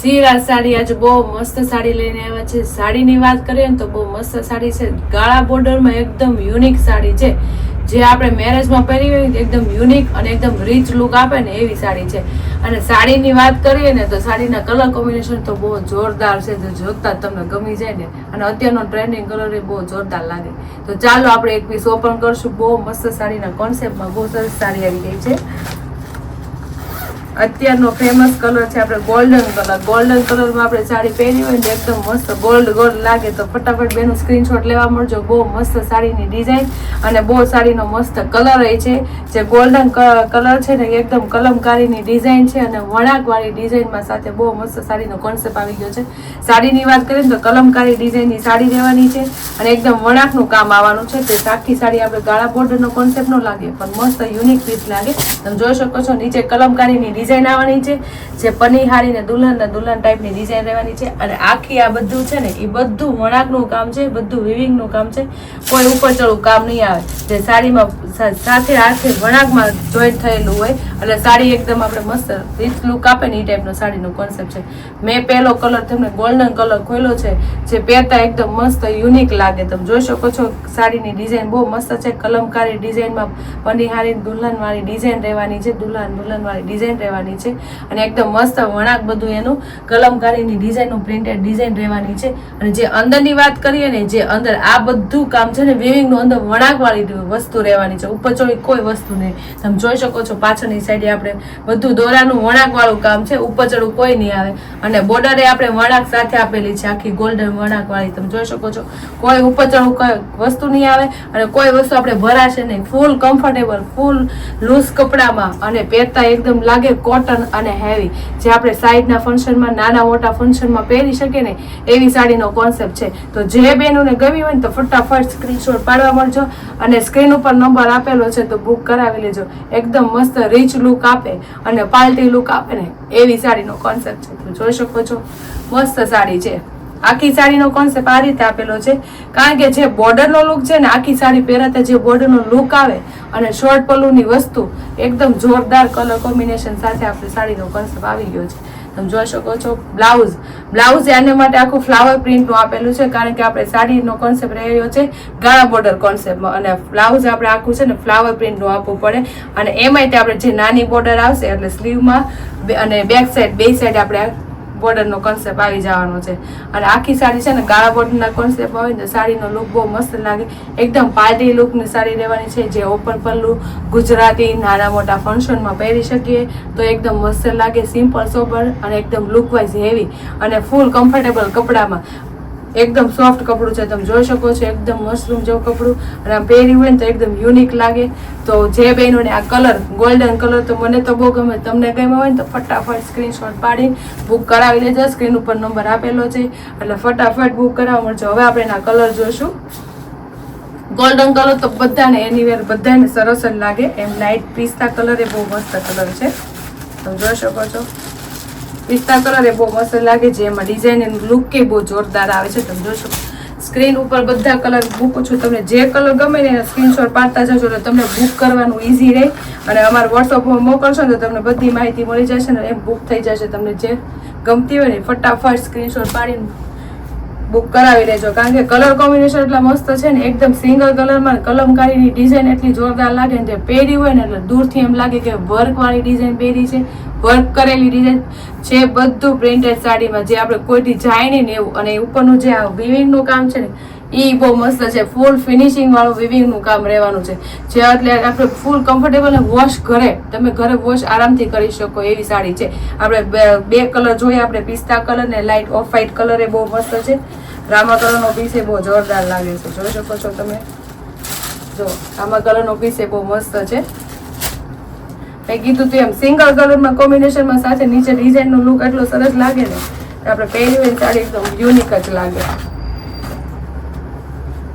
સિરાજ સાડી આજે બહુ મસ્ત સાડી લઈને આવ્યા છે. સાડીની વાત કરીએ ને તો બહુ મસ્ત સાડી છે. ગાળા બોર્ડરમાં એકદમ યુનિક સાડી છે. જે આપણે મેરેજમાં પહેરી હોય એકદમ યુનિક અને એકદમ રીચ લુક આપે ને એવી સાડી છે. અને સાડીની વાત કરીએ ને તો સાડીના કલર કોમ્બિનેશન તો બહુ જોરદાર છે. તો જોતા તમને ગમી જાય ને. અને અત્યારનો ટ્રેન્ડિંગ કલર એ બહુ જોરદાર લાગે. તો ચાલો આપણે એક પીસ ઓપન કરશું. બહુ મસ્ત સાડીના કોન્સેપ્ટમાં બહુ સરસ સાડી આવી ગઈ છે. અત્યારનો ફેમસ કલર છે આપણે ગોલ્ડન કલર ગોલ્ડન કલરમાં આપણે સાડી પહેરી હોય ને એકદમ મસ્ત ગોલ્ડ ગોલ્ડ લાગે. તો ફટાફટ બેનું સ્ક્રીનશોટ લેવા મળજો. બહુ મસ્ત સાડીની ડિઝાઇન અને બહુ સાડીનો મસ્ત કલર એ છે. જે ગોલ્ડન કલર છે ને એકદમ કલમકારીની ડિઝાઇન છે અને વણાકવાળી ડિઝાઇનમાં સાથે બહુ મસ્ત સાડીનો કોન્સેપ્ટ આવી ગયો છે. સાડીની વાત કરીએ ને તો કલમકારી ડિઝાઇનની સાડી લેવાની છે અને એકદમ વણાકનું કામ આવવાનું છે. તે આખી સાડી આપણે ગાળા બોર્ડરનો કોન્સેપ્ટ ન લાગે, પણ મસ્ત યુનિક પીસ લાગે. તમે જોઈ શકો છો નીચે કલમકારીની ડિઝાઇન આવવાની છે, જે પનીહારી ને દુલ્હન ને દુલ્હન ટાઈપની ડિઝાઇન રહેવાની છે. અને આખી આ બધું છે ને, એ બધું વણાકનું કામ છે બધું વિવિંગનું કામ છે. કોઈ ઉપર ચડું કામ નહીં આવે. જે સાડીમાં સાથે હાથે વણાકમાં જોઈન્ટ થયેલું હોય, એટલે સાડી એકદમ આપણે મસ્ત રીચ લુક આપે ને એ ટાઈપનો સાડીનો કોન્સેપ્ટ છે. મેં પહેલો કલર તમને ગોલ્ડન કલર ખોલ્યો છે, જે પહેરતા એકદમ મસ્ત યુનિક લાગે. તમે જોઈ શકો છો, સાડીની ડિઝાઇન બહુ મસ્ત છે. કલમકારી ડિઝાઇનમાં પનીહારી દુલ્હનવાળી ડિઝાઇન રહેવાની છે. દુલ્હન દુલ્હનવાળી ડિઝાઇન રહેવાની છે અને એકદમ મસ્ત વણાક બધું એનું કલમકારીની ડિઝાઇનનું પ્રિન્ટેડ ડિઝાઇન રહેવાની છે. અને જે અંદરની વાત કરીએ ને, જે અંદર આ બધું કામ છે ને વિવિંગનું અંદર વણાકવાળી વસ્તુ રહેવાની છે. ઉપર ચોળી કોઈ વસ્તુ નહીં. તમે જોઈ શકો છો પાછળની સાઈડે આપણે બધું દોરાનું વણાકવાળું કામ છે. ઉપર કોઈ નહીં આવે. અને બોર્ડરે આપણે વણાક સાથે આપેલી છે. આખી ગોલ્ડન વણાકવાળી. તમે જોઈ શકો છો. કોઈ ઉપર ચડું કોઈ વસ્તુ નહીં આવે અને કોઈ વસ્તુ આપણે ભરાશે નહીં. ફૂલ કમ્ફર્ટેબલ ફૂલ લૂઝ કપડામાં અને પહેરતા એકદમ લાગે કોટન અને હેવી જે આપણે સાઈડના ફંક્શનમાં નાના મોટા ફંક્શનમાં પહેરી શકીએ ને, એવી સાડીનો કોન્સેપ્ટ છે. તો જે બહેનોને ગમી હોય ને, તો ફટાફટ સ્ક્રીનશોટ પાડવા મળજો અને સ્ક્રીન ઉપર નંબર આપેલો છે, તો બુક કરાવી લેજો. એકદમ મસ્ત રીચ લુક આપે અને પાર્ટી લુક આપે ને, એવી સાડીનો કોન્સેપ્ટ છે. તમે જોઈ શકો છો. મસ્ત સાડી છે. આખી સાડીનો કોન્સેપ્ટ આ રીતે આપેલો છે. કારણ કે જે બોર્ડરનો લુક છે ને, આખી સાડી પહેરાતા જે બોર્ડરનો લુક આવે અને શોર્ટ પલ્લુની વસ્તુ, એકદમ જોરદાર કલર કોમ્બિનેશન સાથે આપણે સાડીનો કોન્સેપ્ટ આવી ગયો છે. તમે જોઈ શકો છો બ્લાઉઝ બ્લાઉઝ આને માટે આખું ફ્લાવર પ્રિન્ટનું આપેલું છે, કારણ કે આપણે સાડીનો કોન્સેપ્ટ રહ્યો છે, ગાળા બોર્ડર કોન્સેપ્ટમાં અને બ્લાઉઝ આપણે આખું છે ને ફ્લાવર પ્રિન્ટનું આપવું પડે. અને એમાંય આપણે જે નાની બોર્ડર આવશે, એટલે સ્લીવમાં અને બેક સાઈડ બે સાઈડ આપણે બોર્ડરનો કોન્સેપ્ટ આવી જવાનો છે. અને આખી સાડી છે ને ગાળા બોર્ડરના કોન્સેપ્ટ હોય ને, સાડીનો લુક બહુ મસ્ત લાગે. એકદમ પાર્ટી લુકની સાડી રહેવાની છે, જે ઓપન પલ્લું, ગુજરાતી, નાના મોટા ફંક્શનમાં પહેરી શકીએ તો એકદમ મસ્ત લાગે સિમ્પલ સોબર અને એકદમ લુકવાઇઝ હેવી અને ફૂલ કમ્ફર્ટેબલ કપડામાં. એકદમ સોફ્ટ કપડું છે, તમે જોઈ શકો છો, એકદમ મશરૂમ જેવું કપડું. અને આમ પહેર્યું હોય ને તો એકદમ યુનિક લાગે. તો જે બહેનોને આ કલર ગોલ્ડન કલર તો મને તો બહુ ગમે. તમને ગમ્યો હોય ને તો ફટાફટ સ્ક્રીનશોટ પાડી બુક કરાવી લેજો. સ્ક્રીન ઉપર નંબર આપેલો છે. એટલે ફટાફટ બુક કરાવવા મળજો હવે આપણે એના કલર જોઈશું ગોલ્ડન કલર તો બધાને એનીવેર બધાને સરસ જ લાગે. એમ લાઇટ પિસ્તા કલર એ બહુ મસ્ત કલર છે. તમે જોઈ શકો છો. પિસ્તા કલર એ બહુ મસ્ત લાગે છે. એમાં ડિઝાઇન એનું લુક કે બહુ જોરદાર આવે છે. તમે જોશો. સ્ક્રીન ઉપર બધા કલર બુક છું. તમને જે કલર ગમે ને એના સ્ક્રીનશોટ પાડતા જશો એટલે તમને બુક કરવાનું ઇઝી રહે. અને અમારા વોટ્સઅપમાં મોકલશો ને તો તમને બધી માહિતી મળી જશે ને એમ બુક થઈ જશે. તમને જે ગમતી હોય ને ફટાફટ સ્ક્રીનશોટ પાડીને બુક કરાવી લેજો. કારણ કે કલર કોમ્બિનેશન એટલા મસ્ત છે ને, એકદમ સિંગલ કલરમાં કલમકારીની ડિઝાઇન એટલી જોરદાર લાગે ને, તે પહેરી હોય ને એટલે દૂરથી એમ લાગે કે વર્કવાળી ડિઝાઇન પહેરી છે, વર્ક કરેલી ડિઝાઇન જે બધું પ્રિન્ટેડ સાડીમાં, જે આપણે કોઈથી જાય નહીં ને એવું. અને ઉપરનું જે આ વિવિંગનું કામ છે ને એ બહુ મસ્ત છે. ફૂલ ફિનિશિંગ વાળું વિવિંગનું કામ રહેવાનું છે. જે એટલે આપણે ફૂલ કમ્ફર્ટેબલ ને વોશ ઘરે, તમે ઘરે વોશ આરામથી કરી શકો એવી સાડી છે. આપણે બે- કલર જોઈએ, આપણે પિસ્તા કલર ને લાઇટ ઓફ વ્હાઇટ કલર એ બહુ મસ્ત છે. રામા કલરનો પીસ એ બહુ જોરદાર લાગે છે. જોઈ શકો છો તમે? જો, રામા કલરનો પીસ એ બહુ મસ્ત છે. મેં કીધું તું એમ સિંગલ કલરમાં કોમ્બિનેશનમાં સાથે નીચે ડિઝાઇનનો લુક એટલો સરસ લાગે ને આપણે પહેરી સાડી, એકદમ યુનિક જ લાગે.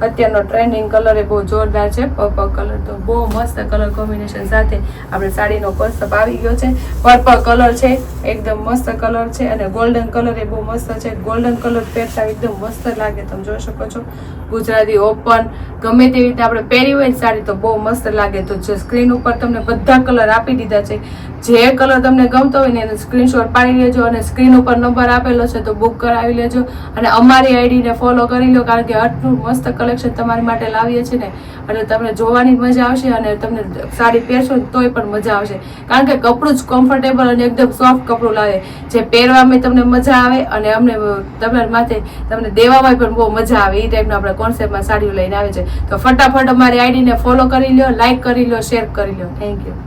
અત્યારનો ટ્રેન્ડિંગ કલર એ બહુ જોરદાર છે. પર્પલ કલર તો બહુ મસ્ત કલર કોમ્બિનેશન સાથે આપણે સાડીનો કોસ્ટઅપ આવી ગયો છે. પર્પલ કલર છે, એકદમ મસ્ત કલર છે અને ગોલ્ડન કલર એ બહુ મસ્ત છે. ગોલ્ડન કલર પહેરતા એકદમ મસ્ત લાગે, તમે જોઈ શકો છો. ગુજરાતી ઓપન ગમે તેવી રીતે આપણે પહેરી હોય સાડી તો બહુ મસ્ત લાગે. તો જે સ્ક્રીન ઉપર તમને બધા કલર આપી દીધા છે. જે કલર તમને ગમતો હોય ને એને સ્ક્રીનશોટ પાડી લેજો અને સ્ક્રીન ઉપર નંબર આપેલો છે તો બુક કરાવી લેજો. અને અમારી આઈડીને ફોલો કરી લો, કારણ કે આટલું મસ્ત કલેક્શન તમારી માટે લાવીએ છીએ ને, એટલે તમને જોવાની મજા આવશે અને તમને સાડી પહેરશો તોય પણ મજા આવશે. કારણ કે કપડું જ કમ્ફર્ટેબલ અને એકદમ સોફ્ટ કપડું લાવે. જે પહેરવામાં તમને મજા આવે અને અમને તમારા માથે તમને દેવામાં પણ બહુ મજા આવે. એ ટાઈપના આપણે કોન્સેપ્ટમાં સાડીઓ લઈને આવે છે. તો ફટાફટ અમારી આઈડીને ફોલો કરી લો લાઈક કરી લો શેર કરી લો. Thank you